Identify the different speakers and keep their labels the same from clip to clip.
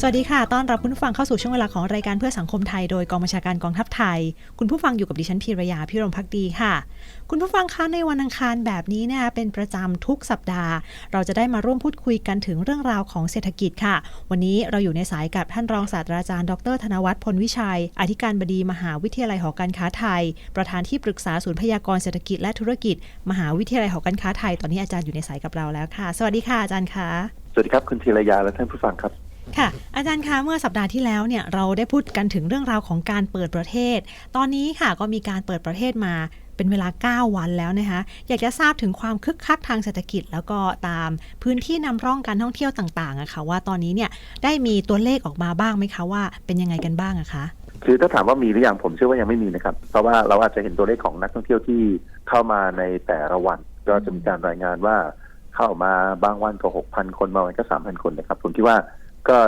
Speaker 1: สวัสดีค่ะ ต้อนรับคุณผู้ฟังเข้าสู่ช่วงเวลาของรายการเพื่อสังคมไทยโดยกองบัญชาการกองทัพไทย คุณผู้ฟังอยู่กับดิฉันพีรยาพิรมพักดีค่ะ คุณผู้ฟังคะในวันอังคารแบบนี้นะคะเป็นประจำทุกสัปดาห์ เราจะได้มาร่วมพูดคุยกันถึงเรื่องราวของเศรษฐกิจค่ะ วันนี้เราอยู่ในสายกับท่านรองศาสตราจารย์ดร ธนวัฒน์พลวิชัย อธิการบดีมหาวิทยาลัยหอการค้าไทย ประธานที่ปรึกษาศูนย์พยากรเศรษฐกิจและธุรกิจ มหาวิทยาลัยหอการค้าไทย ตอนนี้อาจารย์อยู่ในสายกับเราแล้วค่ะ สวัสดีค่ะอาจารย์คะ
Speaker 2: สวัสดีครับคุณธีรยาและท่านผู้ฟังครับ
Speaker 1: ค่ะ อาจารย์คะเมื่อสัปดาห์ที่แล้วเนี่ยเราได้พูดกันถึงเรื่องราวของการเปิดประเทศ ตอนนี้ค่ะก็มีการเปิดประเทศมาเป็นเวลา 9 วันแล้วนะคะ อยากจะทราบถึงความคึกคักทางเศรษฐกิจ แล้วก็ตามพื้นที่นำร่องการท่องเที่ยวต่างๆอะค่ะว่าตอนนี้เนี่ยได้มีตัวเลขออกมาบ้างไหมคะว่าเป็นยังไงกันบ้างอะคะ
Speaker 2: คือถ้าถามว่ามีหรือยังผมเชื่อว่ายังไม่มีนะครับ เพราะว่าเราอาจจะเห็นตัวเลขของนักท่องเที่ยวที่เข้ามาในแต่ละวัน ก็จะมีการรายงานว่าเข้ามาบางวันก็หกพันคนบางวันก็สามพันคนนะครับผมคิดว่า ก็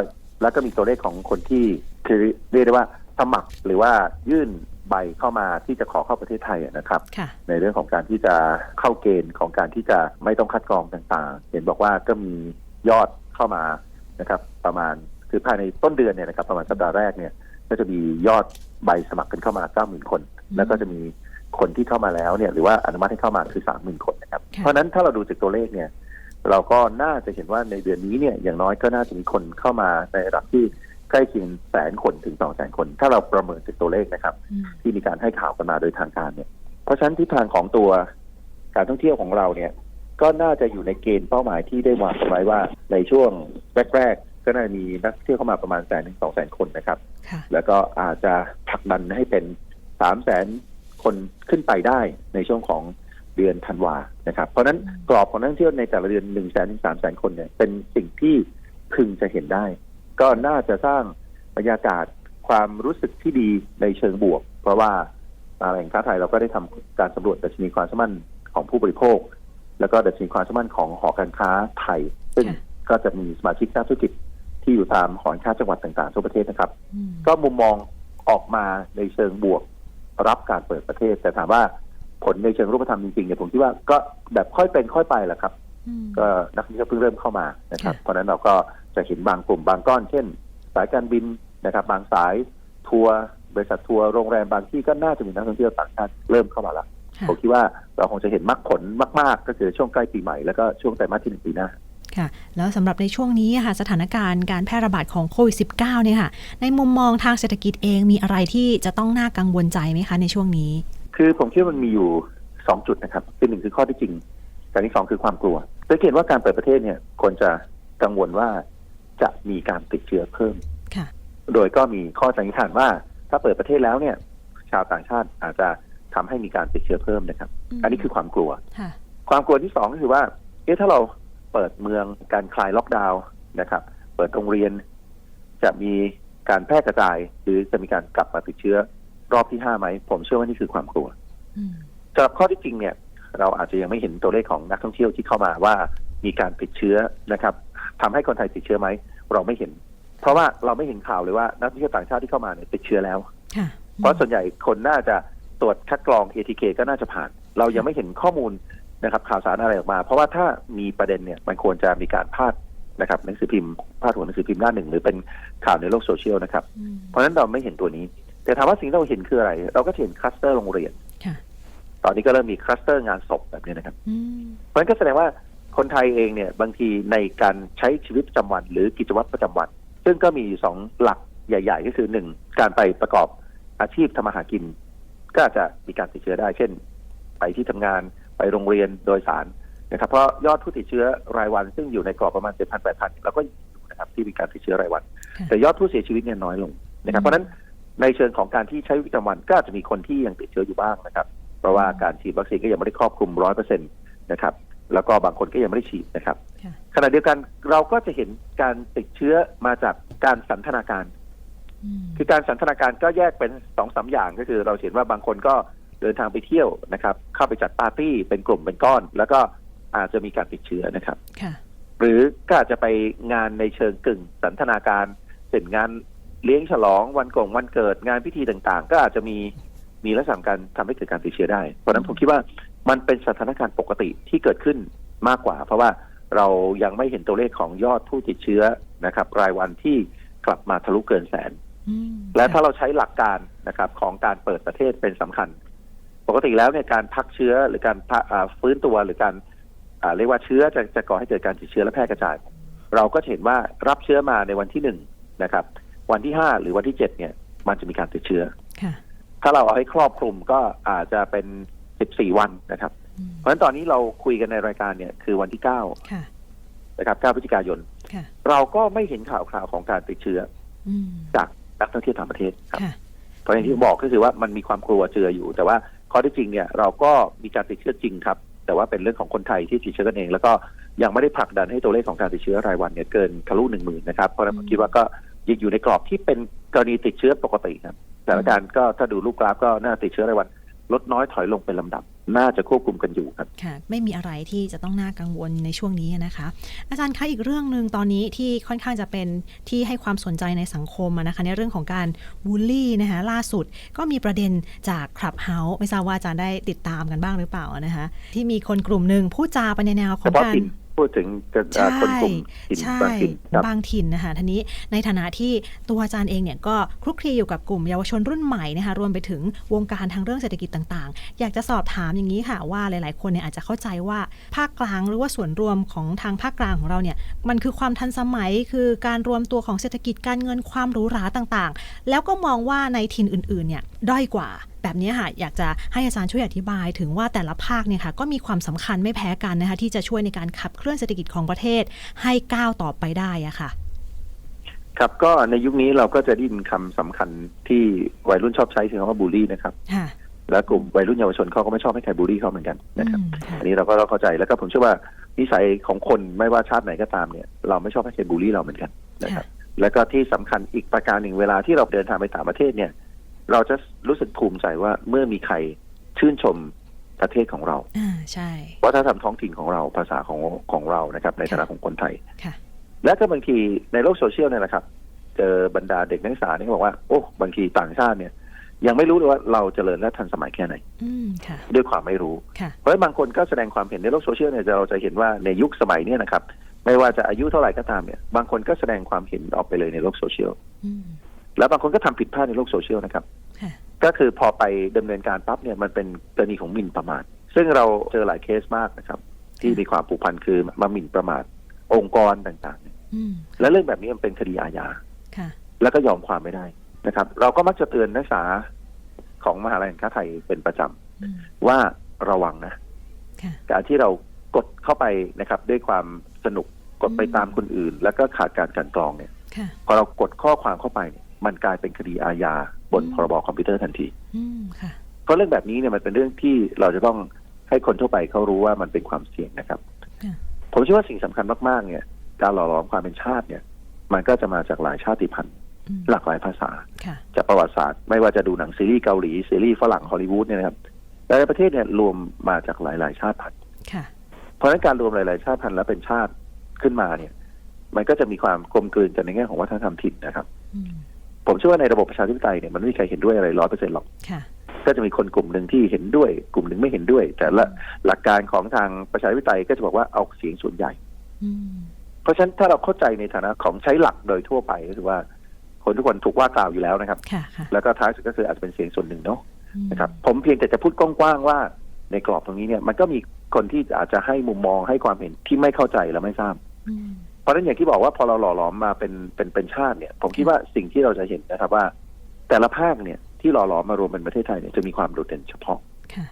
Speaker 2: แล้วก็มีตัวเลขของคนที่คือเรียกได้ว่าสมัครหรือว่ายื่นใบเข้ามาที่จะขอเข้าประเทศไทยอะนะครับ
Speaker 1: ค่ะ
Speaker 2: ในเรื่องของการที่จะเข้าเกณฑ์ของการที่จะไม่ต้องคัดกรองต่างๆ เห็นบอกว่าก็มียอดเข้ามานะครับ ประมาณคือภายในต้นเดือนเนี่ยนะครับ ประมาณสัปดาห์แรกเนี่ย ก็จะมียอดใบสมัครกันเข้ามา90,000คน
Speaker 1: อืม
Speaker 2: แล้วก็จะมีคนที่เข้ามาแล้วเนี่ยหรือว่าอนุมัติให้เข้ามาคือ30,000คนนะครับ
Speaker 1: ค่ะ
Speaker 2: เพราะฉะนั้นถ้าเราดูจากตัวเลขเนี่ย เราก็น่าจะเห็นว่าในเดือนนี้เนี่ยอย่างน้อยก็น่าจะมีคนเข้ามาในระดับที่ใกล้เคียงแสนคนถึงสองแสนคน ถ้าเราประเมินจากตัวเลขนะครับ
Speaker 1: อืม
Speaker 2: ที่มีการให้ข่าวกันมาโดยทางการเนี่ย เพราะฉะนั้นทิศทางของตัวการท่องเที่ยวของเราเนี่ย ก็น่าจะอยู่ในเกณฑ์เป้าหมายที่ได้วางเอาไว้ว่าในช่วงแรกๆก็น่าจะมีนักท่องเที่ยวเข้ามาประมาณแสนถึงสองแสนคนนะครับ
Speaker 1: ค่ะ
Speaker 2: แล้วก็อาจจะผลักดันให้เป็นสามแสนคนขึ้นไปได้ในช่วงของ เดือนธันวานะครับ เพราะฉะนั้นกรอบของนักท่องเที่ยวในแต่ละเดือนหนึ่งแสนถึงสามแสนคนเนี่ยเป็นสิ่งที่พึงจะเห็นได้ ก็น่าจะสร้างบรรยากาศความรู้สึกที่ดีในเชิงบวก เพราะว่าตลาดแห่งค้าไทยเราก็ได้ทำการสำรวจดัชนีความเชื่อมั่นของผู้บริโภค แล้วก็ดัชนีความเชื่อมั่นของหอการค้าไทย ซึ่ง
Speaker 1: ค่ะ
Speaker 2: ก็จะมีสมาชิกนักธุรกิจที่อยู่ตามหอการค้าจังหวัดต่างๆทั่วประเทศนะครับ
Speaker 1: อืม
Speaker 2: ก็มุมมองออกมาในเชิงบวกรับการเปิดประเทศ แต่ถามว่า ผลในเชิงรูปธรรมจริงๆเนี่ยผมคิดว่าก็แบบค่อยเป็นค่อยไปแหละครับ
Speaker 1: อืม
Speaker 2: ก็นักท่องเที่ยวเพิ่งเริ่มเข้ามานะครับ
Speaker 1: ค่ะ
Speaker 2: เพราะฉะนั้นเราก็จะเห็นบางกลุ่มบางก้อน เช่น สายการบินนะครับ บางสายทัวร์บริษัททัวร์โรงแรมบางที่ก็น่าจะมีนักท่องเที่ยวต่างชาติเริ่มเข้ามาละ
Speaker 1: ค่ะ
Speaker 2: ผมคิดว่าเราคงจะเห็นมรรคผลมาก ๆ ก็คือช่วงใกล้ปีใหม่แล้วก็ช่วงไตรมาสที่หนึ่งปีหน้า
Speaker 1: ค่ะแล้วสำหรับในช่วงนี้ค่ะสถานการณ์การแพร่ระบาดของโควิด -19 เนี่ยค่ะ ในมุมมองทางเศรษฐกิจเองมีอะไรที่จะต้องน่ากังวลใจไหมคะในช่วงนี้
Speaker 2: คือผมคิดว่ามันมีอยู่สองจุดนะครับคือหนึ่งคือข้อที่จริงแต่ที่สองคือความกลัวสังเกตว่าการเปิดประเทศเนี่ยควรจะกังวลว่าจะมีการติดเชื้อเพิ่ม
Speaker 1: ค่ะ
Speaker 2: โดยก็มีข้อสันนิษฐานว่า ถ้าเปิดประเทศแล้วเนี่ย ชาวต่างชาติอาจจะทำให้มีการติดเชื้อเพิ่มนะครับ
Speaker 1: อืม
Speaker 2: อันนี้คือความกลัว
Speaker 1: ค่ะ
Speaker 2: ความกลัวที่สองก็คือว่า เอ๊ะถ้าเราเปิดเมืองการคลายล็อกดาวน์นะครับ เปิดโรงเรียน จะมีการแพร่กระจาย หรือจะมีการกลับมาติดเชื้อ รอบที่ห้าไหม ผมเชื่อว่านี่คือความกลัว
Speaker 1: อืม
Speaker 2: สำหรับข้อที่จริงเนี่ย เราอาจจะยังไม่เห็นตัวเลขของนักท่องเที่ยวที่เข้ามาว่ามีการติดเชื้อนะครับทำให้คนไทยติดเชื้อไหมเราไม่เห็น เพราะว่าเราไม่เห็นข่าวเลยว่านักท่องเที่ยวต่างชาติที่เข้ามาเนี่ยติดเชื้อแล้ว
Speaker 1: ค่ะ
Speaker 2: เพราะส่วนใหญ่คนน่าจะตรวจคัดกรอง ATK ก็น่าจะผ่าน เรายังไม่เห็นข้อมูลนะครับ ข่าวสารอะไรออกมา เพราะว่าถ้ามีประเด็นเนี่ยมันควรจะมีการพาดนะครับหนังสือพิมพ์พาดหัวหนังสือพิมพ์หน้าหนึ่งหรือเป็นข่าวในโลกโซเชียลนะครับ
Speaker 1: อืม
Speaker 2: เพราะฉะนั้นเราไม่เห็นตัวนี้ แต่ถามว่าสิ่งที่เราเห็นคืออะไร เราก็เห็นคลัสเตอร์โรงเรียน
Speaker 1: ค่ะ
Speaker 2: ตอนนี้ก็เริ่มมีคลัสเตอร์งานศพแบบนี้นะครับ
Speaker 1: อืม
Speaker 2: เพราะฉะนั้นก็แสดงว่าคนไทยเองเนี่ยบางทีในการใช้ชีวิตประจำวัน หรือกิจวัตรประจำวัน ซึ่งก็มีสองหลักใหญ่ ๆ ก็คือหนึ่งการไปประกอบอาชีพทำมาหากิน ก็อาจจะมีการติดเชื้อได้ เช่น ไปที่ทำงานไปโรงเรียนโดยสารนะครับ เพราะยอดผู้ติดเชื้อรายวัน ซึ่งอยู่ในกรอบประมาณ7,000 8,000เราก็อยู่นะครับที่มีการติดเชื้อรายวัน
Speaker 1: ค่ะ
Speaker 2: แต่ยอดผู้เสียชีวิตเนี่ยน้อยลงนะครับ
Speaker 1: อืม
Speaker 2: เพราะฉะนั้น ในเชิงของการที่ใช้ชีวิตประจำวันก็อาจจะมีคนที่ยังติดเชื้ออยู่บ้างนะครับ เพราะว่าการฉีดวัคซีนก็ยังไม่ได้ครอบคลุมร้อยเปอร์เซ็นต์นะครับ แล้วก็บางคนก็ยังไม่ได้ฉีดนะครับ
Speaker 1: ค่ะ
Speaker 2: ขณะเดียวกันเราก็จะเห็นการติดเชื้อมาจากการสันทนาการ
Speaker 1: อืม
Speaker 2: คือการสันทนาการก็แยกเป็นสองสามอย่างก็คือเราเห็นว่าบางคนก็เดินทางไปเที่ยวนะครับ เข้าไปจัดปาร์ตี้เป็นกลุ่มเป็นก้อน แล้วก็อาจจะมีการติดเชื้อนะครับ
Speaker 1: ค่ะ
Speaker 2: หรือก็อาจจะไปงานในเชิงกึ่งสันทนาการเช่นงาน เลี้ยงฉลองวันกงวันเกิดงานพิธีต่างๆ ก็อาจจะมีมีลักษณะการทำให้เกิดการติดเชื้อได้ เพราะนั้นผมคิดว่ามันเป็นสถานการณ์ปกติที่เกิดขึ้นมากกว่า เพราะว่าเรายังไม่เห็นตัวเลขของยอดผู้ติดเชื้อนะครับ รายวันที่กลับมาทะลุเกินแสน และถ้าเราใช้หลักการนะครับของการเปิดประเทศเป็นสำคัญ ปกติแล้วเนี่ยการพักเชื้อหรือการฟื้นตัวหรือการเรียกว่าเชื้อจะจะก่อให้เกิดการติดเชื้อและแพร่กระจาย เราก็เห็นว่ารับเชื้อมาในวันที่หนึ่งนะครับ วันที่ห้าหรือวันที่เจ็ดเนี่ย มันจะมีการติดเชื้อ
Speaker 1: ค่ะ
Speaker 2: ถ้าเราเอาให้ครอบคลุมก็อาจจะเป็นสิบสี่วันนะครับ
Speaker 1: อืม
Speaker 2: เพราะฉะนั้นตอนนี้เราคุยกันในรายการเนี่ยคือวันที่เก้า
Speaker 1: ค่ะ
Speaker 2: นะครับเก้าพฤศจิกายน
Speaker 1: ค่ะ
Speaker 2: เราก็ไม่เห็นข่าวคราวของการติดเชื้อ
Speaker 1: อืม
Speaker 2: จากนักท่องเที่ยวต่างประเทศครับ
Speaker 1: ค่ะ
Speaker 2: เพราะอย่างที่บอกก็คือว่ามันมีความกลัวเจืออยู่ แต่ว่าข้อที่จริงเนี่ยเราก็มีการติดเชื้อจริงครับ แต่ว่าเป็นเรื่องของคนไทยที่ติดเชื้อกันเอง แล้วก็ยังไม่ได้ผลักดันให้ตัวเลขของการติดเชื้อรายวันเนี่ยเกินทะลุหนึ่งหมื่นนะครับเพราะฉะนั้นผมคิดว่าก็ ยังอยู่ในกรอบที่เป็นกรณีติดเชื้อปกติครับสถานการณ์ก็ถ้าดูรูปกราฟก็น่าติดเชื้อรายวันลดน้อยถอยลงเป็นลำดับ น่าจะควบคุมกันอยู่ครับ
Speaker 1: ค่ะ ไม่มีอะไรที่จะต้องน่ากังวลในช่วงนี้นะคะ อาจารย์คะอีกเรื่องหนึ่งตอนนี้ที่ค่อนข้างจะเป็นที่ให้ความสนใจในสังคมอะนะคะ ในเรื่องของการบูลลี่นะคะล่าสุดก็มีประเด็นจากคลับเฮาส์ไม่ทราบว่าอาจารย์ได้ติดตามกันบ้างหรือเปล่านะคะ ที่มีคนกลุ่มหนึ่งพูดจาไปในแนวข
Speaker 2: เฉ
Speaker 1: อง
Speaker 2: พาะ
Speaker 1: การ
Speaker 2: ถิ่น พูดถึงเอ่อคนกลุ่มถิ่น
Speaker 1: ใช่
Speaker 2: บางถิ่นครับ
Speaker 1: บางถิ่นนะคะทีนี้ในฐานะที่ตัวอาจารย์เองเนี่ยก็คลุกคลีอยู่กับกลุ่มเยาวชนรุ่นใหม่นะคะรวมไปถึงวงการทางเรื่องเศรษฐกิจต่างๆ อยากจะสอบถามอย่างนี้ค่ะว่าหลาย ๆ คนเนี่ยอาจจะเข้าใจว่าภาคกลางหรือว่าส่วนรวมของทางภาคกลางของเราเนี่ยมันคือความทันสมัยคือการรวมตัวของเศรษฐกิจการเงินความหรูหราต่างๆ แล้วก็มองว่าในถิ่นอื่น ๆ เนี่ยด้อยกว่าแบบนี้ค่ะอยากจะให้อาจารย์ช่วยอธิบายถึงว่าแต่ละภาคเนี่ยค่ะก็มีความสำคัญไม่แพ้กันนะคะที่จะช่วยในการขับเคลื่อนเศรษฐกิจของประเทศให้ก้าวต่อไปได้อะค่ะ
Speaker 2: ครับก็ในยุคนี้เราก็จะได้ยินคำสำคัญที่วัยรุ่นชอบใช้คือคำว่าบูลลี่นะครับ
Speaker 1: ค่ะ
Speaker 2: และกลุ่มวัยรุ่นเยาวชนเขาก็ไม่ชอบให้ใครบูลลี่เขาเหมือนกันนะครับ
Speaker 1: อืมค่ะ
Speaker 2: อันนี้เราก็ต้องเข้าใจแล้วก็ผมเชื่อว่านิสัยของคนไม่ว่าชาติไหนก็ตามเนี่ย เราไม่ชอบให้ใครบูลลี่เราเหมือนกันนะครับ แล้วก็ที่สำคัญอีกประการหนึ่งเวลาที่เราเดินทางไปต่างประเทศเนี่ย เราจะรู้สึกภูมิใจว่าเมื่อมีใครชื่นชมประเทศของเรา
Speaker 1: อ่าใช่
Speaker 2: วัฒนธรรมท้องถิ่นของเราภาษาของของเรานะครับ ในฐานะของคนไทย
Speaker 1: ค่ะ
Speaker 2: และก็บางทีในโลกโซเชียลเนี่ยนะครับ เจอบรรดาเด็กนักศึกษาเนี่ยก็บอกว่าโอ้บางทีต่างชาติเนี่ย ยังไม่รู้เลยว่าเราเจริญและทันสมัยแค่ไหน
Speaker 1: อืมค่ะ
Speaker 2: ด้วยความไม่รู้
Speaker 1: ค่ะ
Speaker 2: เพราะฉะนั้นบางคนก็แสดงความเห็นในโลกโซเชียลเนี่ยเราจะเห็นว่าในยุคสมัยเนี้นะครับ ไม่ว่าจะอายุเท่าไหร่ก็ตามเนี่ย บางคนก็แสดงความเห็นออกไปเลยในโลกโซเชียล
Speaker 1: อืม
Speaker 2: แล้วบางคนก็ทำผิดพลาดในโลกโซเชียลนะครับ
Speaker 1: ค่ะ
Speaker 2: ก็คือพอไปดำเนินการปั๊บเนี่ยมันเป็นกรณีของหมิ่นประมาท ซึ่งเราเจอหลายเคสมากนะครับ ที่มีความผูกพันคือมาหมิ่นประมาทองค์กรต่างๆเนี่ย
Speaker 1: อืม
Speaker 2: และเรื่องแบบนี้มันเป็นคดีอาญา
Speaker 1: ค่ะ
Speaker 2: แล้วก็ยอมความไม่ได้นะครับ เราก็มักจะเตือนนักศึกษาของมหาลัยแห่งชาติไทยเป็นประจำ
Speaker 1: อืม
Speaker 2: ว่าระวังนะ
Speaker 1: ค่ะ
Speaker 2: การที่เรากดเข้าไปนะครับ ด้วยความสนุกกดไป
Speaker 1: อืม
Speaker 2: ตามคนอื่น แล้วก็ขาดการกลันกรองเนี่ย
Speaker 1: ค่ะ
Speaker 2: พอเรากดข้อความเข้าไปเนี่ย มันกลายเป็นคดีอาญาบน
Speaker 1: อืม
Speaker 2: พรบคอมพิวเตอร์ทันที
Speaker 1: อืมค่ะ
Speaker 2: เพราะเรื่องแบบนี้เนี่ยมันเป็นเรื่องที่เราจะต้องให้คนทั่วไปเขารู้ว่ามันเป็นความเสี่ยงนะครับ
Speaker 1: ค่ะ
Speaker 2: ผมเชื่อว่าสิ่งสำคัญมากๆ เนี่ย การหล่อหลอมความเป็นชาติเนี่ย มันก็จะมาจากหลายชาติพันธุ์
Speaker 1: อืม
Speaker 2: หลากหลายภาษา
Speaker 1: ค่ะ
Speaker 2: จากประวัติศาสตร์ ไม่ว่าจะดูหนังซีรีส์เกาหลีซีรีส์ฝรั่งฮอลลีวูดเนี่ยนะครับหลายๆประเทศเนี่ยรวมมาจากหลาย ๆ ชาติพันธุ์
Speaker 1: ค่ะ
Speaker 2: เพราะฉะนั้นการรวมหลาย ๆ ชาติพันธุ์แล้วเป็นชาติขึ้นมาเนี่ย มันก็จะมีความกลมกลืนกันในแง่ของวัฒนธรรมถิ่นนะครับ
Speaker 1: อืม
Speaker 2: ผมเชื่อว่าในระบบประชาธิปไตยเนี่ยมันไม่มีใครเห็นด้วยอะไรร้อยเปอร์เซ็นต์หรอก
Speaker 1: ค่ะ
Speaker 2: ก็จะมีคนกลุ่มหนึ่งที่เห็นด้วย กลุ่มหนึ่งไม่เห็นด้วย แต่ละหลักการของทางประชาธิปไตยก็จะบอกว่าเอาเสียงส่วนใหญ่
Speaker 1: อืม
Speaker 2: เพราะฉะนั้นถ้าเราเข้าใจในฐานะของใช้หลักโดยทั่วไปก็คือว่า คนทุกคนถูกว่ากล่าวอยู่แล้วนะครับ
Speaker 1: ค่ะค่ะ
Speaker 2: แล้วก็ท้ายสุดก็คืออาจจะเป็นเสียงส่วนหนึ่งเนาะ
Speaker 1: อืม
Speaker 2: นะครับ ผมเพียงแต่จะพูดกว้างๆว่า ในกรอบตรงนี้เนี่ย มันก็มีคนที่อาจจะให้มุมมองให้ความเห็นที่ไม่เข้าใจและไม่ทราบ
Speaker 1: อืม
Speaker 2: เพ ราะฉะนั้นอย่างที่บอกว่าพอเราหล่อหลอมมาเป็นเป็นเป็นชาติเนี่ย ผมคิดว่าสิ่งที่เราจะเห็นนะครับว่า แต่ละภาคเนี่ยที่หล่อหลอมมารวมเป็นประเทศไทยเนี่ยจะมีความโดดเด่นเฉพาะ
Speaker 1: ค่ะ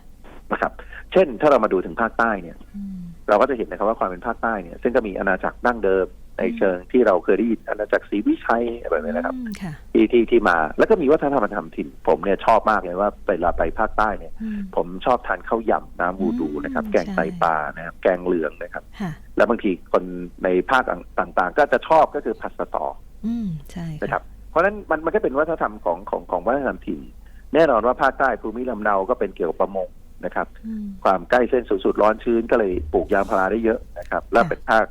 Speaker 2: นะครับ เช่นถ้าเรามาดูถึงภาคใต้เนี่ย
Speaker 1: อืม
Speaker 2: เราก็จะเห็นนะครับว่าความเป็นภาคใต้เนี่ยซึ่งก็มีอาณาจักรดั้งเดิม ใน
Speaker 1: อืม
Speaker 2: เชิงที่เราเคยได้ยินอาณาจักรศรีวิชัยอะไรแบบนี้นะครับ
Speaker 1: อืมค่ะ
Speaker 2: ที่ที่ที่มา แล้วก็มีวัฒนธรรมทำถิ่น ผมเนี่ยชอบมากเลยว่าเวลาไปภาคใต้เนี่ย
Speaker 1: อืม
Speaker 2: ผมชอบทานข้าวยำน้ำวูดูนะครับ
Speaker 1: อืม
Speaker 2: แกงไต
Speaker 1: ใช่
Speaker 2: ปลานะครับแกงเหลืองนะครับ
Speaker 1: ค่ะ
Speaker 2: แล้วบางทีคนในภาคต่างๆ ก็จะชอบก็คือผัดสะตอ
Speaker 1: อืมใช่
Speaker 2: นะครับ เพราะฉะนั้นมันมันก็เป็นวัฒนธรรมของของของวัฒนธรรมถิ่นแน่นอนว่าภาคใต้ภูมิลำเนาก็เป็นเกี่ยวกับประมงนะครับ
Speaker 1: อืม
Speaker 2: ความใกล้เส้นศูนย์สูตรร้อนชื้นก็เลยปลูกยางพาราได้เยอะนะครับ และ
Speaker 1: ค่ะ
Speaker 2: เป็นภาค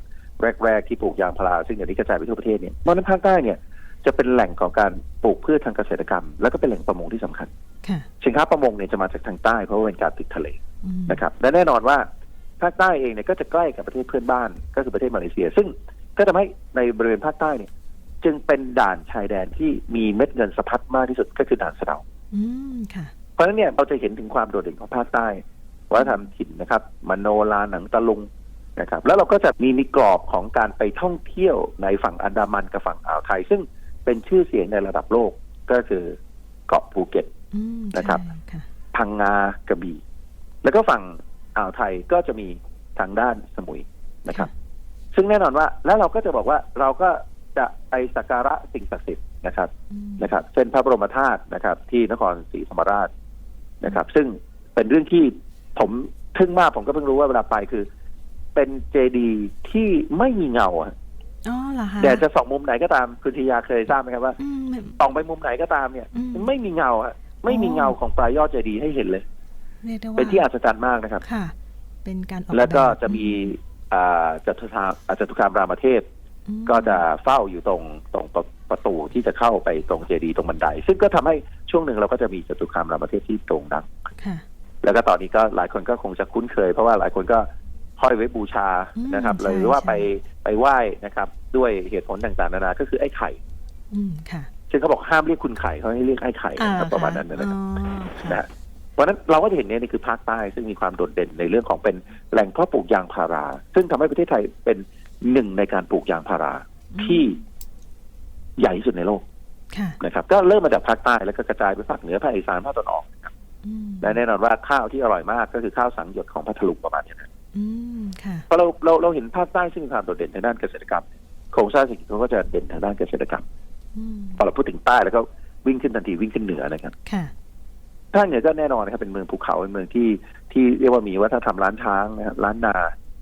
Speaker 2: แรก ๆ ที่ปลูกยางพาราซึ่งอย่างนี้กระจายไปทั่วประเทศเนี่ยเพราะฉะนั้นภาคใต้เนี่ยจะเป็นแหล่งของการปลูกพืชทางเกษตรกรรม แล้วก็เป็นแหล่งประมงที่สำคัญ
Speaker 1: ค่ะ
Speaker 2: สินค้าประมงเนี่ยจะมาจากทางใต้เพราะว่าเป็นการติดทะเล
Speaker 1: อืม
Speaker 2: นะครับและแน่นอนว่าภาคใต้เองเนี่ยก็จะใกล้กับประเทศเพื่อนบ้าน ก็คือประเทศมาเลเซีย ซึ่งก็ทำให้ในบริเวณภาคใต้เนี่ย จึงเป็นด่านชายแดนที่มีเม็ดเงินสะพัดมากที่สุดก็คือด่านสะเดา
Speaker 1: อืมค่ะ
Speaker 2: เพราะฉะนั้นเนี่ยเราจะเห็นถึงความโดดเด่นของภาคใต้วัฒนธรรมถิ่นนะครับมโนลาหนังตะลุง นะครับแล้วเราก็จะมีมีกรอบของการไปท่องเที่ยวในฝั่งอันดามันกับฝั่งอ่าวไทย ซึ่งเป็นชื่อเสียงในระดับโลกก็คือเกาะภูเก็ต
Speaker 1: อืม
Speaker 2: นะครับ
Speaker 1: ใช่ค่ะ
Speaker 2: พังงากระบี่แล้วก็ฝั่งอ่าวไทยก็จะมีทางด้านสมุยนะครับ ซึ่งแน่นอนว่า แล้วเราก็จะบอกว่าเราก็จะไปสักการะสิ่งศักดิ์สิทธิ์นะครับ
Speaker 1: อืม
Speaker 2: นะครับ เช่นพระบรมธาตุนะครับ ที่นครศรีธรรมราชนะครับ ซึ่งเป็นเรื่องที่ผมทึ่งมากผมก็เพิ่งรู้ว่าเวลาไปคือ เป็นเจดีย์ที่ไม่มีเงาอะ
Speaker 1: อ๋อเหรอคะ
Speaker 2: แต่จะส่องมุมไหนก็ตามคุณธียาเคยทราบไหมครับว่า
Speaker 1: อืมไม่
Speaker 2: ส่องไปมุมไหนก็ตามเนี่ย
Speaker 1: อืม
Speaker 2: ไม่มีเงาอะไม่มีเงาของปลายยอดเจดีย์ให้เห็นเลย
Speaker 1: เรียกได้ว่า
Speaker 2: เป็นที่อัศจรรย์มากนะครับ
Speaker 1: ค่ะ เป็นการออก
Speaker 2: แล้วก็
Speaker 1: แบบ
Speaker 2: จะมีอ่าจตุคามอ่าจตุคามรามเทพ
Speaker 1: อืม
Speaker 2: ก็จะเฝ้าอยู่ตรงตรงประประตูที่จะเข้าไปตรงเจดีย์ตรงบันได ซึ่งก็ทำให้ช่วงหนึ่งเราก็จะมีจตุคามรามเทพที่โด่งดัง
Speaker 1: ค่ะ
Speaker 2: แล้วก็ตอนนี้ก็หลายคนก็คงจะคุ้นเคย เพราะว่าหลายคนก็ ห้อยไว้บูชา
Speaker 1: อืม
Speaker 2: นะครับ
Speaker 1: ใช่
Speaker 2: หรือว่า
Speaker 1: ใช่
Speaker 2: ไปไปไหว้นะครับ ด้วยเหตุผลต่างๆนานาก็คือไอ้ไข่
Speaker 1: อืมค่ะ
Speaker 2: ซึ่งเขาบอกห้ามเรียกคุณไข่เขาให้เรียกไอ้ไข่นะครับประมาณนั้นนะครับ
Speaker 1: อ๋อ
Speaker 2: นะ
Speaker 1: ค่ะ
Speaker 2: ฮะเพราะฉะนั้นเราก็จะเห็นเนี่ยนี่คือภาคใต้ซึ่งมีความโดดเด่นในเรื่องของเป็นแหล่งเพาะปลูกยางพารา ซึ่งทำให้ประเทศไทยเป็นหนึ่งในการปลูกยางพาราที่ใหญ่ที่สุดในโลก
Speaker 1: ค่ะ
Speaker 2: นะครับ ก็เริ่มมาจากภาคใต้แล้วก็กระจายไปภาคเหนือภาคอีสานภาคตะวันออกนะครับ
Speaker 1: อืม
Speaker 2: และแน่นอนว่าข้าวที่อร่อยมากก็คือข้าวสังหยดของพัทลุงประมาณนี้นะ
Speaker 1: อืมค่ะ
Speaker 2: เพราะเราเราเราเห็นภาคใต้ซึ่งมีความโดดเด่นทางด้านเกษตรกรรมโครงสร้างเศรษฐกิจเขาก็จะเด่นทางด้านเกษตรกรรม
Speaker 1: อืม
Speaker 2: พอเราพูดถึงใต้แล้วก็วิ่งขึ้นทันทีวิ่งขึ้นเหนือนะครับ
Speaker 1: ค่ะ
Speaker 2: ภาคเหนือก็แน่นอนนะครับเป็นเมืองภูเขาเป็นเมืองที่ที่เรียกว่ามีวัฒนธรรมล้านช้างนะครับล้านนา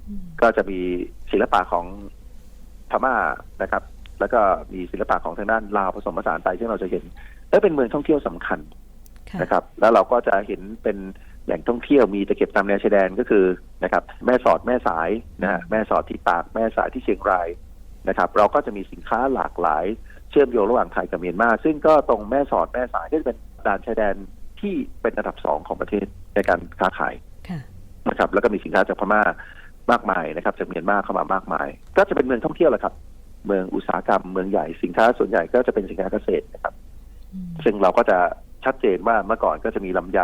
Speaker 1: อืม
Speaker 2: ก็จะมีศิลปะของพม่านะครับ แล้วก็มีศิลปะของทางด้านลาวผสมผสานไปซึ่งเราจะเห็นและเป็นเมืองท่องเที่ยวสำคัญ
Speaker 1: ค่ะ
Speaker 2: นะครับ แล้วเราก็จะเห็นเป็น แหล่งท่องเที่ยวมีตะเข็บตามแนวชายแดนก็คือนะครับแม่สอดแม่สายนะฮะแม่สอดที่ปากแม่สายที่เชียงรายนะครับ เราก็จะมีสินค้าหลากหลาย เชื่อมโยงระหว่างไทยกับเมียนมา ซึ่งก็ตรงแม่สอดแม่สายก็จะเป็นด่านชายแดนที่เป็นอันดับสองของประเทศในการค้าขาย
Speaker 1: ค่ะ
Speaker 2: นะครับ แล้วก็มีสินค้าจากพม่ามากมายนะครับจากเมียนมาเข้ามามากมาย ก็จะเป็นเมืองท่องเที่ยวแหละครับ เมืองอุตสาหกรรมเมืองใหญ่สินค้าส่วนใหญ่ก็จะเป็นสินค้าเกษตรนะครับ
Speaker 1: อืม
Speaker 2: ซึ่งเราก็จะชัดเจนว่าเมื่อก่อนก็จะมีลำไย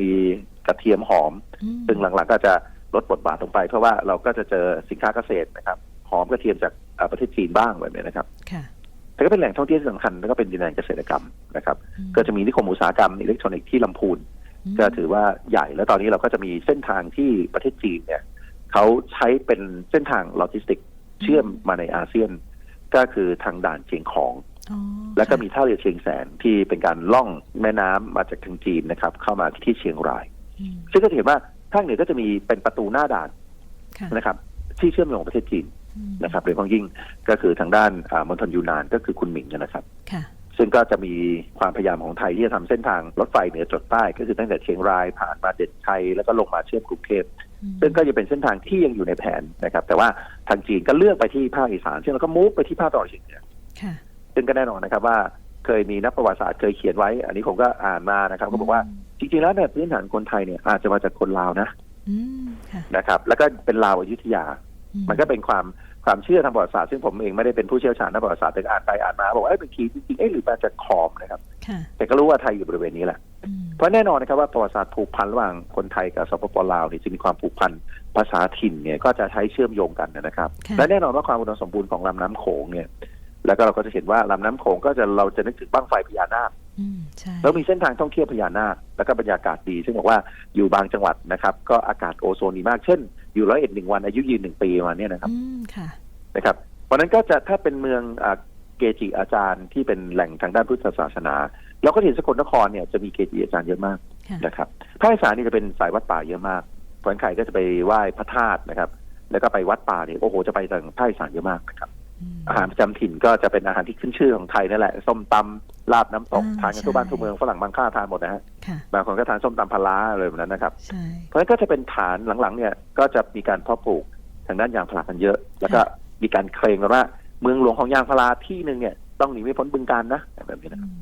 Speaker 2: มีกระเทียมหอม
Speaker 1: อืม
Speaker 2: ซึ่งหลังๆก็จะลดบทบาทลงไป เพราะว่าเราก็จะเจอสินค้าเกษตรนะครับ หอมกระเทียมจากเอ่อประเทศจีนบ้างแบบนี้นะครับ
Speaker 1: ค่ะ
Speaker 2: แต่ก็เป็นแหล่งท่องเที่ยวที่สำคัญแล้วก็เป็นดินแดนเกษตรกรรมนะครับ
Speaker 1: อืม
Speaker 2: ก็จะมีนิคมอุตสาหกรรมอิเล็กทรอนิกส์ที่ลำพูน
Speaker 1: ม
Speaker 2: ก็ถือว่าใหญ่แล้วตอนนี้เราก็จะมีเส้นทางที่ประเทศจีนเนี่ยเขาใช้เป็นเส้นทางโลจิสติกเชื่อมมาในอาเซียน ก็คือทางด่านเชียงของ
Speaker 1: อ๋อ
Speaker 2: แล้วก็
Speaker 1: ค่ะ
Speaker 2: มีท่าเรือเชียงแสนที่เป็นการล่องแม่น้ำมาจากทางจีนนะครับ เข้ามาที่เชียงราย
Speaker 1: อืม
Speaker 2: ซึ่งก็จะเห็นว่าภาคเหนือก็จะมีเป็นประตูหน้าด่าน
Speaker 1: ค่ะ
Speaker 2: นะครับ ที่เชื่อมโยงประเทศจีน
Speaker 1: อืม
Speaker 2: นะครับโดยเฉพาะยิ่งก็คือทางด้านอ่ามณฑลยูนานก็คือคุณหมิงนะครับ
Speaker 1: ค่ะ
Speaker 2: ซึ่งก็จะมีความพยายามของไทยที่จะทำเส้นทางรถไฟเหนือจดใต้ ก็คือตั้งแต่เชียงรายผ่านมาเด่นชัยแล้วก็ลงมาเชื่อมกรุงเทพ
Speaker 1: อืม
Speaker 2: ซึ่งก็จะเป็นเส้นทางที่ยังอยู่ในแผนนะครับ แต่ว่าทางจีนก็เลือกไปที่ภาคอีสานซึ่งเราก็มูฟไปที่ภาคตะวันออกเฉียงเหนือ
Speaker 1: ค่ะ
Speaker 2: ซึ่งก็แน่นอนนะครับว่าเคยมีนักประวัติศาสตร์เคยเขียนไว้ อันนี้ผมก็อ่านมานะครับ ก็บอกว่าจริงๆแล้วเนี่ยพื้นฐานคนไทยเนี่ยอาจจะมาจากคนลาวนะ
Speaker 1: อืมค่ะ
Speaker 2: นะครับ แล้วก็เป็นลาวอยุธยา
Speaker 1: อื
Speaker 2: มันก็เป็นความความเชื่อทางประวัติศาสตร์ซึ่งผมเองไม่ได้เป็นผู้เชี่ยวชาญทางประวัติศาสตร์แต่อ่านไปอ่านมาบอกว่าเอ้ยเป็นคีย์จริงๆเอ้ยหรือมาจากขอมนะครับ
Speaker 1: ค่ะ
Speaker 2: แต่ก็รู้ว่าไทยอยู่บริเวณนี้แหละ
Speaker 1: อืม
Speaker 2: เพราะแน่นอนนะครับว่าประวัติศาสตร์ผูกพันระหว่างคนไทยกับสปปลาวเนี่ยจะมีความผูกพันภาษาถิ่นเนี่ยก็จะใช้เชื่อมโยงกันนะครับ
Speaker 1: ค่ะ
Speaker 2: และแน่นอนว่าความอุดมสมบูรณ์ของลำน้ำโขงเนี่ย แล้วก็เราก็จะเห็นว่าลำน้ำโขงก็จะเราจะนึกถึงบ้างไฟพญานาค
Speaker 1: อืมใช่
Speaker 2: แล้วมีเส้นทางท่องเที่ยวพญานาคแล้วก็บรรยากาศดี ซึ่งบอกว่าอยู่บางจังหวัดนะครับ ก็อากาศโอโซนดีมากเช่น อยู่ร้อยเอ็ดหนึ่งวันอายุยืนหนึ่งปีประมาณเนี้ยนะครับ
Speaker 1: อืมค่ะ
Speaker 2: นะครับ เพราะฉะนั้นก็จะถ้าเป็นเมืองอ่าเกจิอาจารย์ที่เป็นแหล่งทางด้านพุทธศาสนา เราก็เห็นสกลนครเนี่ยจะมีเกจิอาจารย์เยอะมาก
Speaker 1: ค่ะ
Speaker 2: นะครับภาคอีสานนี่จะเป็นสายวัดป่าเยอะมากเพราะฉะนั้นใครก็จะไปไหว้พระธาตุนะครับ แล้วก็ไปวัดป่าเนี่ยโอ้โหจะไปทางภาคอีสานเยอะมากนะครับ
Speaker 1: อืม
Speaker 2: อาหารประจำถิ่นก็จะเป็นอาหารที่ขึ้นชื่อของไทยนั่นแหละ ส้มตำลาบน้ำตก
Speaker 1: อ่า
Speaker 2: ทานกันทั่วบ้าน
Speaker 1: ใช่
Speaker 2: ทั่วเมืองฝรั่งบางค่าทานหมดนะฮะ
Speaker 1: ค่ะ
Speaker 2: บางคนก็ทานส้มตำพะล้าอะไรแบบนั้นนะครับ
Speaker 1: ใช่
Speaker 2: เพราะฉะนั้นก็จะเป็นฐานหลังๆ เนี่ยก็จะมีการเพาะปลูกทางด้านยางพารากันเยอะ แล้วก็มีการเคลมกันว่า เมืองหลวงของยางพาราที่หนึ่งเนี่ยต้องหนีไม่พ้นบึงการนะแบบนี้นะ
Speaker 1: อืม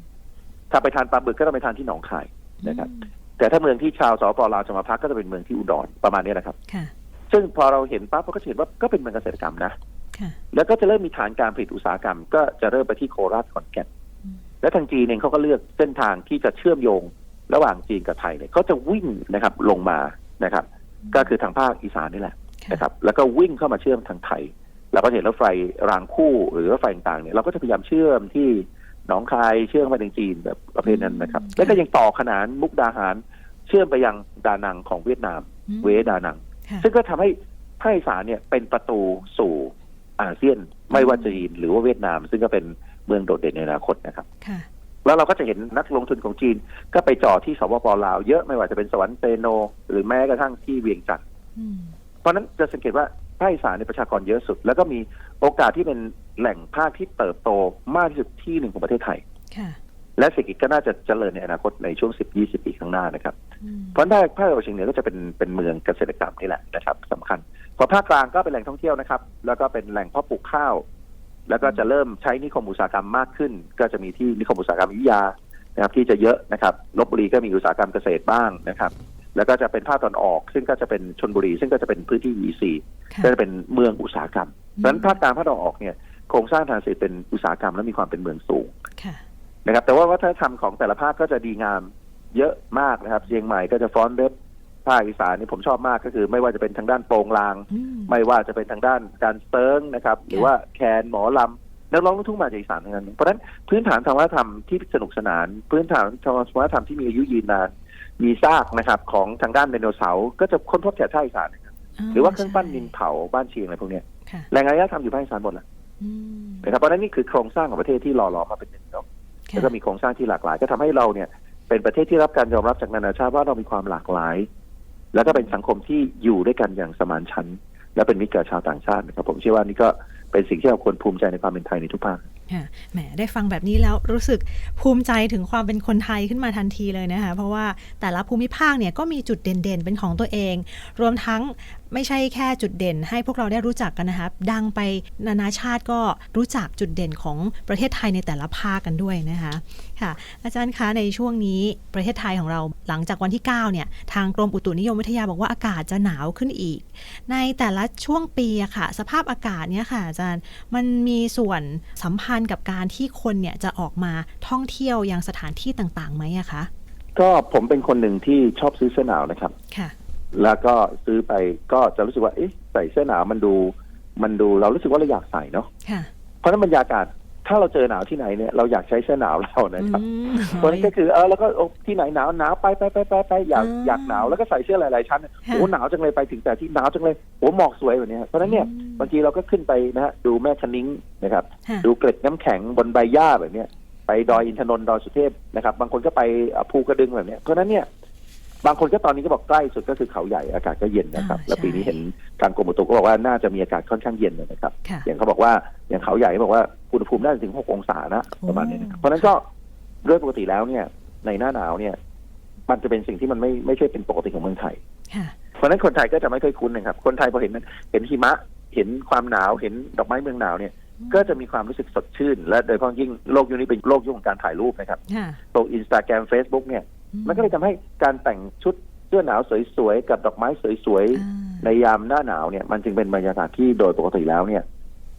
Speaker 2: ถ้าไปทานปลาบึกก็ต้องไปทานที่หนองคายนะครับ
Speaker 1: อืม
Speaker 2: แต่ถ้าเมืองที่ชาวสปลาวจะมาพักก็จะเป็นเมืองที่อุดรประมาณนี้นะครับ
Speaker 1: ค่ะ
Speaker 2: ซึ่งพอเราเห็นปั๊บเราก็จะเห็นว่าก็เป็นเมืองเกษตรกรรมนะ
Speaker 1: ค่ะ
Speaker 2: แล้วก็จะเริ่มมีฐานการผลิตอุตสาหกรรม ก็จะเริ่มไปที่โคราชขอนแก่น
Speaker 1: อืม
Speaker 2: และทางจีนเองเขาก็เลือกเส้นทางที่จะเชื่อมโยงระหว่างจีนกับไทยเนี่ยเขาจะวิ่งนะครับลงมานะครับ ก็คือทางภาคอีสานนี่แหละ
Speaker 1: ค่ะ
Speaker 2: นะครับ แล้วก็วิ่งเข้ามาเชื่อมทางไทยเราก็เห็นรถไฟรางคู่หรือรถไฟต่างๆเนี่ยเราก็จะพยายามเชื่อมที่หนองคายเชื่อมไปถึงจีนแบบประเภทนั้นนะครับ
Speaker 1: อืม
Speaker 2: แล้วก็ยังต่อขนานมุกดาหาร เชื่อมไปยังดานังของเวียดนาม
Speaker 1: อืม
Speaker 2: เวดานัง
Speaker 1: ค่ะ
Speaker 2: ซึ่งก็ทำให้ภาคอีสานเนี่ยเป็นประตูสู่ อาเซียนไม่ว่าจีนหรือว่าเวียดนาม ซึ่งก็เป็นเมืองโดดเด่นในอนาคตนะครับ
Speaker 1: ค่ะ
Speaker 2: แล้วเราก็จะเห็นนักลงทุนของจีนก็ไปจ่อที่สปปลาวเยอะไม่ว่าจะเป็นสวรรค์เซโน หรือแม้กระทั่งที่เวียงจันทร์
Speaker 1: อืม
Speaker 2: เพราะฉะนั้นจะสังเกตว่าภาคอีสานในยประชากรเยอะสุด แล้วก็มีโอกาสที่เป็นแหล่งภาคที่เติบโตมากที่สุดที่หนึ่งของประเทศไทย
Speaker 1: ค่ะ
Speaker 2: และเศรษฐกิจก็น่าจะเจริญในอนาคตในช่วง 10-20 ปีข้างหน้านะครับ
Speaker 1: อืม
Speaker 2: เพราะฉะนั้นภาคตะวันออกเฉียงเหนือก็จะเป็นเป็นเมืองเกษตรกรรมนี่แหละนะครับสำคัญ พอภาคกลางก็เป็นแหล่งท่องเที่ยวนะครับ แล้วก็เป็นแหล่งเพาะปลูกข้าว แล้วก็จะเริ่มใช้นิคมอุตสาหกรรมมากขึ้น ก็จะมีที่นิคมอุตสาหกรรมอยุธยานะครับ ที่จะเยอะนะครับลบบุรีก็มีอุตสาหกรรมเกษตรบ้างนะครับ แล้วก็จะเป็นภาคตอนออก ซึ่งก็จะเป็นชนบุรี ซึ่งก็จะเป็นพื้นที่ EC
Speaker 1: ค่ะ
Speaker 2: ก็จะเป็นเมืองอุตสาหกรรม
Speaker 1: อืม
Speaker 2: เพราะฉะนั้นภาคกลางภาคตะวันออกเนี่ยโครงสร้างทางเศรษฐกิจเป็นอุตสาหกรรมและมีความเป็นเมืองสูง
Speaker 1: ค่ะ
Speaker 2: นะครับ แต่ว่าวัฒนธรรมของแต่ละภาคก็จะดีงามเยอะมากนะครับ เชียงใหม่ก็จะฟ้อนเล็บ ภาคอีสานนี่ผมชอบมากก็คือ ไม่ว่าจะเป็นทางด้านโปรงลาง
Speaker 1: อืม
Speaker 2: ไม่ว่าจะเป็นทางด้านการเซิร์งนะครับ หรือว่าแคนหมอลำนักร้องลูกทุ่งมาจากอีสานทั้งนั้นเพราะฉะนั้นพื้นฐานทางวัฒนธรรมที่สนุกสนาน พื้นฐานทางวัฒนธรรมที่มีอายุยืนนานมีซากนะครับของทางด้านไดโนเสาร์ก็จะค้นพบจากภาคอีสานนะครับหรือว่าเครื่องปั้นดินเผาบ้านเชียงอะไรพวกเนี้ย
Speaker 1: ค่ะ
Speaker 2: แหล่งอารยธรรมอยู่ภาคอีสานหมดแหละ
Speaker 1: อืม
Speaker 2: นะครับเพราะฉะนั้นนี่คือโครงสร้างของประเทศที่หล่อหลอมมาเป็นหนึ่งเดียว
Speaker 1: ค่ะ
Speaker 2: แล้วก็มีโครงสร้างที่หลากหลาย ก็ทำให้เราเนี่ยเป็นประเทศที่รับการยอมรับจากนานาชาติว่าเรามีความหลากหลาย แล้วก็เป็นสังคมที่อยู่ด้วยกันอย่างสมานฉันท์และเป็นมิตรกับชาวต่างชาตินะครับ ผมเชื่อว่านี่ก็เป็นสิ่งที่เราควรภูมิใจในความเป็นไทยในทุกภาค
Speaker 1: แหมได้ฟังแบบนี้แล้วรู้สึกภูมิใจถึงความเป็นคนไทยขึ้นมาทันทีเลยนะคะ เพราะว่าแต่ละภูมิภาคเนี่ยก็มีจุดเด่นๆ เป็นของตัวเอง รวมทั้งไม่ใช่แค่จุดเด่น ให้พวกเราได้รู้จักกันนะคะดังไปนานาชาติก็รู้จักจุดเด่นของประเทศไทยในแต่ละภาคกันด้วยนะคะค่ะ อาจารย์คะในช่วงนี้ประเทศไทยของเราหลังจากวันที่ 9 เนี่ย ทางกรมอุตุนิยมวิทยาบอกว่าอากาศจะหนาวขึ้นอีก ในแต่ละช่วงปีอะค่ะ สภาพอากาศเนี่ยค่ะอาจารย์มันมีส่วนสัมพันธ์กับการที่คนเนี่ยจะออกมาท่องเที่ยวยังสถานที่ต่างๆไหมอะคะ
Speaker 2: ก็ผมเป็นคนหนึ่งที่ชอบซื้อเสื้อหนาวนะครับ
Speaker 1: ค่ะ
Speaker 2: แล้วก็ซื้อไปก็จะรู้สึกว่าเอ๊ะใส่เสื้อหนาวมันดู มันดูเรารู้สึกว่าเราอยากใส่เนาะ
Speaker 1: ค่ะ
Speaker 2: เพราะฉะนั้นบรรยากาศ ถ้าเราเจอหนาวที่ไหนเนี่ยเราอยากใช้เสื้อหนาวเรานะครับ
Speaker 1: อืม
Speaker 2: ตัวนี้ก็คือเออแล้วก็โอ้ที่ไหนหนาวหนาวไปไปไปไปไปอยาก
Speaker 1: อ่า
Speaker 2: อยากหนาวแล้วก็ใส่เสื้อหลายๆชั้น
Speaker 1: ค่ะ
Speaker 2: โอ้หนาวจังเลยไปถึงแต่ที่หนาวจังเลยโอ้หมอกสวยแบบเนี้ยเพราะฉะนั้นเนี่ย
Speaker 1: อืม
Speaker 2: บางทีเราก็ขึ้นไปนะฮะดูแม่คะนิ้งนะครับ
Speaker 1: ค่ะ
Speaker 2: ดูเกล็ดน้ำแข็งบนใบหญ้าแบบเนี้ยไปดอยอินทนนท์ดอยสุเทพนะครับ บางคนก็ไปอะภูกระดึงแบบเนี้ยเพราะฉะนั้นเนี่ย บางคนก็ตอนนี้ก็บอกใกล้สุดก็คือเขาใหญ่อากาศก็เย็นนะครับ
Speaker 1: อ่า
Speaker 2: แล้ว
Speaker 1: ใช่
Speaker 2: ปีนี้เห็นทางกรมอุตุก็บอกว่าน่าจะมีอากาศค่อนข้างเย็นเลยนะครับ
Speaker 1: ค่ะ
Speaker 2: อย่างเขาบอกว่าอย่างเขาใหญ่บอกว่าอุณหภูมิน่าจะถึง 6 องศานะ
Speaker 1: โอ้
Speaker 2: ประมาณนี้นะครับเพราะฉะนั้นก็โดยปกติแล้วเนี่ย ในหน้าหนาวเนี่ย มันจะเป็นสิ่งที่มันไม่ไม่ใช่เป็นปกติของเมืองไทย
Speaker 1: ค่ะ
Speaker 2: เพราะฉะนั้นคนไทยก็จะไม่เคยคุ้นนะครับ คนไทยพอเห็นเห็นหิมะ เห็นความหนาว เห็นดอกไม้เมืองหนาวเนี่ยก็จะมีความรู้สึกสดชื่น และโดยเฉพาะยิ่งโลกยุคนี้เป็นโลกยุคของการถ่ายรูปนะครับ
Speaker 1: ค่ะ
Speaker 2: โลกอินสตาแกรมเฟซบุ๊กเนี่ย มันก็เลยทำให้การแต่งชุดเสื้อหนาวสวยๆกับดอกไม้สวยๆ
Speaker 1: อ่า
Speaker 2: ในยามหน้าหนาวเนี่ยมันจึงเป็นบรรยากาศที่โดยปกติแล้วเนี่ย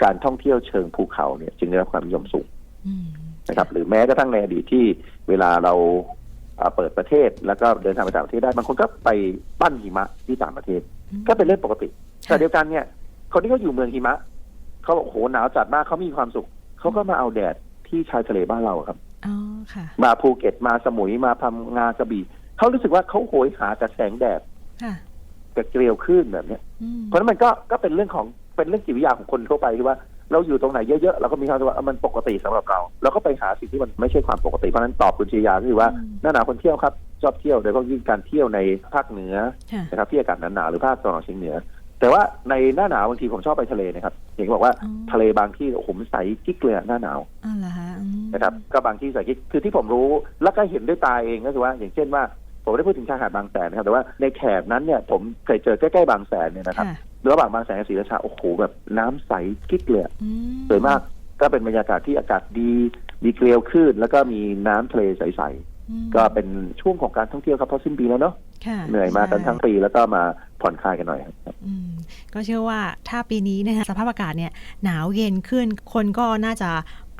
Speaker 2: การท่องเที่ยวเชิงภูเขาเนี่ย จึงได้รับความนิยมสูง
Speaker 1: อืม
Speaker 2: นะครับ หรือแม้กระทั่งในอดีตที่เวลาเราอ่าเปิดประเทศแล้วก็เดินทางไปต่างประเทศได้บางคนก็ไปปั้นหิมะที่ต่างประเทศ ก็เป็นเรื่องปกติแต่เดียวกันเนี่ย คนที่เขาอยู่เมืองหิมะเขาบอกโอ้โหหนาวจัดมากเขามีความสุขเขาก็มาเอาแดดที่ชายทะเลบ้านเราครับ
Speaker 1: อ๋อค่ะ
Speaker 2: มาภูเก็ตมาสมุยมาพังงากระบี่เขารู้สึกว่าเขาโหยหาแต่แสงแดด
Speaker 1: ค่ะ
Speaker 2: กับเกลียวคลื่นแบบเนี้ย
Speaker 1: อืม
Speaker 2: เพราะฉะนั้นมันก็ก็เป็นเรื่องของเป็นเรื่องจิตวิทยาของคนทั่วไปที่ว่า เราอยู่ตรงไหนเยอะๆเราก็มีความรู้สึกว่าเออมันปกติสำหรับเราเราก็ไปหาสิ่งที่มันไม่ใช่ความปกติเพราะฉะนั้นตอบคุณชยาก็คือว่า
Speaker 1: อืม
Speaker 2: หน้าหนาวคนเที่ยวครับชอบเที่ยวโดยเฉพาะยิ่งการเที่ยวในภาคเหนือ
Speaker 1: ค่ะ
Speaker 2: นะครับที่อากาศหนาวๆหรือภาคตะวันออกเฉียงเหนือ แต่ว่าในหน้าหนาวบางทีผมชอบไปทะเลนะครับอย่างที่บอกว่า
Speaker 1: อ๋อ
Speaker 2: ทะเลบางที่โอ้โหมันใสกิ๊กเลยอะหน้าหนาว
Speaker 1: อ๋อเหรอคะอืม
Speaker 2: นะครับ ก็บางที่ใสกิ๊กคือที่ผมรู้แล้วก็เห็นด้วยตาเองก็คือว่า อย่างเช่นว่าผมไม่ได้พูดถึงชายหาดบางแสนนะครับ แต่ว่าในแถบนั้นเนี่ยผมเคยเจอใกล้ๆบางแสนเนี่ยนะครับ
Speaker 1: ค่ะ
Speaker 2: ระหว่างบางแสนกับศรีราชาโอ้โหแบบน้ำใสกิ๊กเลยอะ
Speaker 1: อื
Speaker 2: สวยมากก็เป็นบรรยากาศที่อากาศดี มีเกลียวคลื่นแล้วก็มีน้ำทะเลใส
Speaker 1: อืม
Speaker 2: ๆ ก็เป็นช่วงของการท่องเที่ยวครับเพราะสิ้นปีแล้วเนาะ
Speaker 1: ค่ะ
Speaker 2: เหนื่อยมากัน
Speaker 1: ใช่
Speaker 2: ทั้งปีแล้วก็มาผ่อนคลายกันหน่อยครับ
Speaker 1: อืมก็เชื่อว่าถ้าปีนี้นะคะสภาพอากาศเนี่ยหนาวเย็นขึ้น คนก็น่าจะ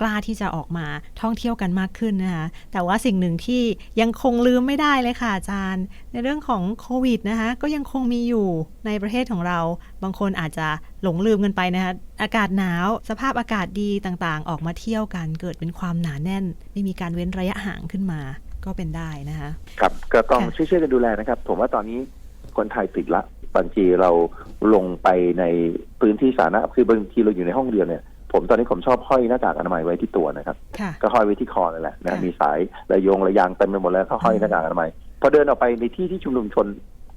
Speaker 1: กล้าที่จะออกมาท่องเที่ยวกันมากขึ้นนะคะ แต่ว่าสิ่งหนึ่งที่ยังคงลืมไม่ได้เลยค่ะอาจารย์ ในเรื่องของโควิดนะคะ ก็ยังคงมีอยู่ในประเทศของเรา บางคนอาจจะหลงลืมกันไปนะคะ อากาศหนาว สภาพอากาศดีต่างๆ ออกมาเที่ยวกัน เกิดเป็นความหนาแน่น ไม่มีการเว้นระยะห่างขึ้นมา ก็เป็นได้นะคะ
Speaker 2: ครับก็ต้อง
Speaker 1: ค่ะ
Speaker 2: ช่วยๆกันดูแลนะครับ ผมว่าตอนนี้คนไทยติดละบางทีเราลงไปในพื้นที่สาธารณะคือบางทีเราอยู่ในห้องเรียนเนี่ยผมตอนนี้ผมชอบห้อยหน้ากากอนามัยไว้ที่ตัวนะครับ
Speaker 1: ค่ะ
Speaker 2: ก็ห้อยไว้ที่คอนั่นแหละนะ
Speaker 1: ค่ะ
Speaker 2: มีสายระยงระยางเต็มไปหมดแล้วก็ห้อย
Speaker 1: อืม
Speaker 2: หน้ากากอนามัยพอเดินออกไปในที่ที่ชุมนุมชน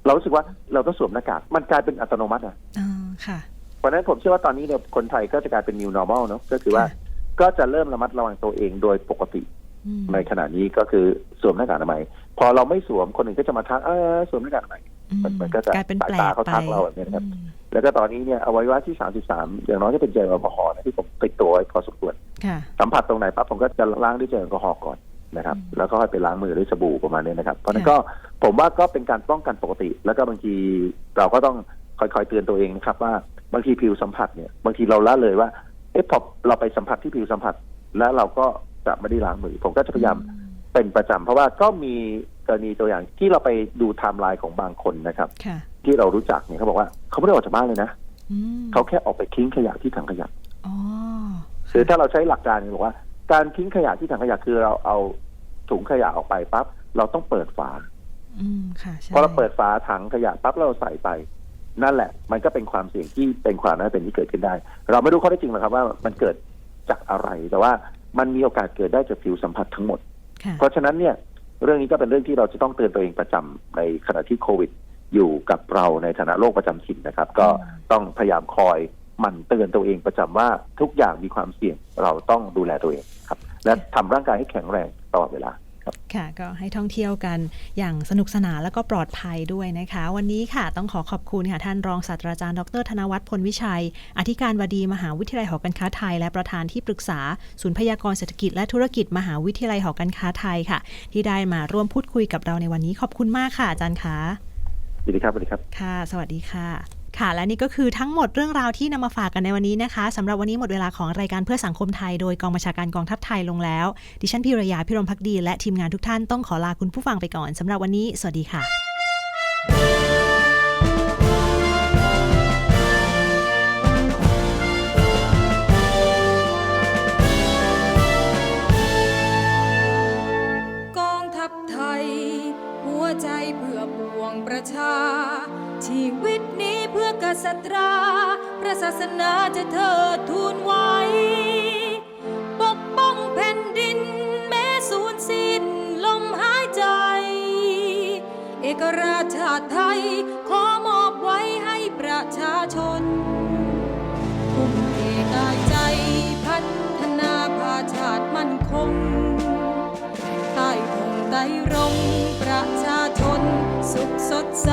Speaker 2: เรารู้สึกว่าเราต้องสวมหน้ากากมันกลายเป็นอัตโนมัติอะ
Speaker 1: อ่าค่ะ
Speaker 2: เพราะฉะนั้นผมเชื่อว่าตอนนี้เนี่ยคนไทยก็จะกลายเป็น new normal เนอะก็คือว่า
Speaker 1: ค่ะ
Speaker 2: ก็จะเริ่มระมัดระวังตัวเองโดยปกติ
Speaker 1: อืม
Speaker 2: ในขณะนี้ก็คือสวมหน้ากากอนามัย พอเราไม่สวมคนอื่นก็จะมาทักเออสวมหน้ากากอนามัยมันมันก็จะ
Speaker 1: กลายเป็น
Speaker 2: สาย
Speaker 1: แปล
Speaker 2: ตากเขา
Speaker 1: ไป
Speaker 2: ทักเราแบบนี้นะครับ
Speaker 1: อืม
Speaker 2: แล้วก็ตอนนี้เนี่ยอวัยวะที่33อย่างน้อยก็เป็นเจลแอลกอฮอล์นะที่ผมติดตัวไว้พอสมควร
Speaker 1: ค่ะ
Speaker 2: สัมผัสตรงไหนปั๊บผมก็จะล้างด้วยเจลแอลกอฮอล์ก่อนนะครับ
Speaker 1: อืม
Speaker 2: แล้วก็ค่อยไปล้างมือด้วยสบู่ประมาณนี้นะครับ เพราะฉะนั้น
Speaker 1: ค่ะ
Speaker 2: ก็ผมว่าก็เป็นการป้องกันปกติ แล้วก็บางทีเราก็ต้องคอยๆเตือนตัวเองนะครับ ว่าบางทีผิวสัมผัสเนี่ยบางทีเราละเลยว่า เอ๊ะพอเราไปสัมผัสที่ผิวสัมผัส แล้วเราก็ จะไม่ได้ล้างมือ ผมก็จะพยายามเป็นประจำเพราะว่าก็มีกรณีตัวอย่างที่เราไปดูไทม์ไลน์ของบางคนนะครับ
Speaker 1: ค่ะ
Speaker 2: ที่เรารู้จักเนี่ยเขาบอกว่าเขาไม่ได้ออกจากบ้านเลยนะ
Speaker 1: อืม
Speaker 2: เขาแค่ออกไปทิ้งขยะที่ถังขยะ
Speaker 1: อ๋อ
Speaker 2: คือถ้าเราใช้หลักการเนี่ยบอกว่า การทิ้งขยะที่ถังขยะคือเราเอาถุงขยะออกไปปั๊บเราต้องเปิดฝา
Speaker 1: อืมค่ะใช่
Speaker 2: พอเราเปิดฝาถังขยะปั๊บเราใส่ไป นั่นแหละ มันก็เป็นความเสี่ยงที่เป็นความน่าเป็นที่เกิดขึ้นได้ เราไม่รู้ข้อเท็จจริงหรอกครับว่ามันเกิดจากอะไรแต่ว่า มันมีโอกาสเกิดได้จากผิวสัมผัสทั้งหมด
Speaker 1: ค่ะ
Speaker 2: เพราะฉะนั้นเนี่ยเรื่องนี้ก็เป็นเรื่องที่เราจะต้องเตือนตัวเองประจำในขณะที่โควิด อยู่กับเราในฐานะโรคประจำถิ่นนะครับ ก็ต้องพยายามคอยหมั่นเตือนตัวเองประจำว่าทุกอย่างมีความเสี่ยงเราต้องดูแลตัวเองครับ และทำร่างกายให้แข็งแรงตลอดเวลา
Speaker 1: ค่ะก็ให้ท่องเที่ยวกันอย่างสนุกสนานแล้วก็ปลอดภัยด้วยนะคะ วันนี้ค่ะต้องขอขอบคุณค่ะท่านรองศาสตราจารย์ดรธนวัฒน์พลวิชัย อธิการบดีมหาวิทยาลัยหอการค้าไทย และประธานที่ปรึกษาศูนย์พยากรณ์เศรษฐกิจและธุรกิจมหาวิทยาลัยหอการค้าไทยค่ะ ที่ได้มาร่วมพูดคุยกับเราในวันนี้ขอบคุณมากค่ะอาจารย์คะ
Speaker 2: สวัสดีครับสวัสดีครับ
Speaker 1: ค่ะ สวัสดีค่ะ ค่ะ และนี่ก็คือทั้งหมดเรื่องราวที่นำมาฝากกันในวันนี้นะคะสำหรับวันนี้หมดเวลาของรายการเพื่อสังคมไทย โดยกองบัญชาการกองทัพไทยลงแล้ว ดิฉันพิรยาพิรมพักดี และทีมงานทุกท่านต้องขอลาคุณผู้ฟังไปก่อนสำหรับวันนี้ สวัสดีค่ะ
Speaker 3: เพื่อกษัตรา พระศาสนาจะเทิดทูนไว้ ปกป้องแผ่นดินแม้สูญสิ้นลมหายใจ เอกราชาไทยขอมอบไว้ให้ประชาชนทุ่มเทกายใจพัฒนาพาชาติมั่นคงใต้ธงไตรรงประชาชนสุขสดใส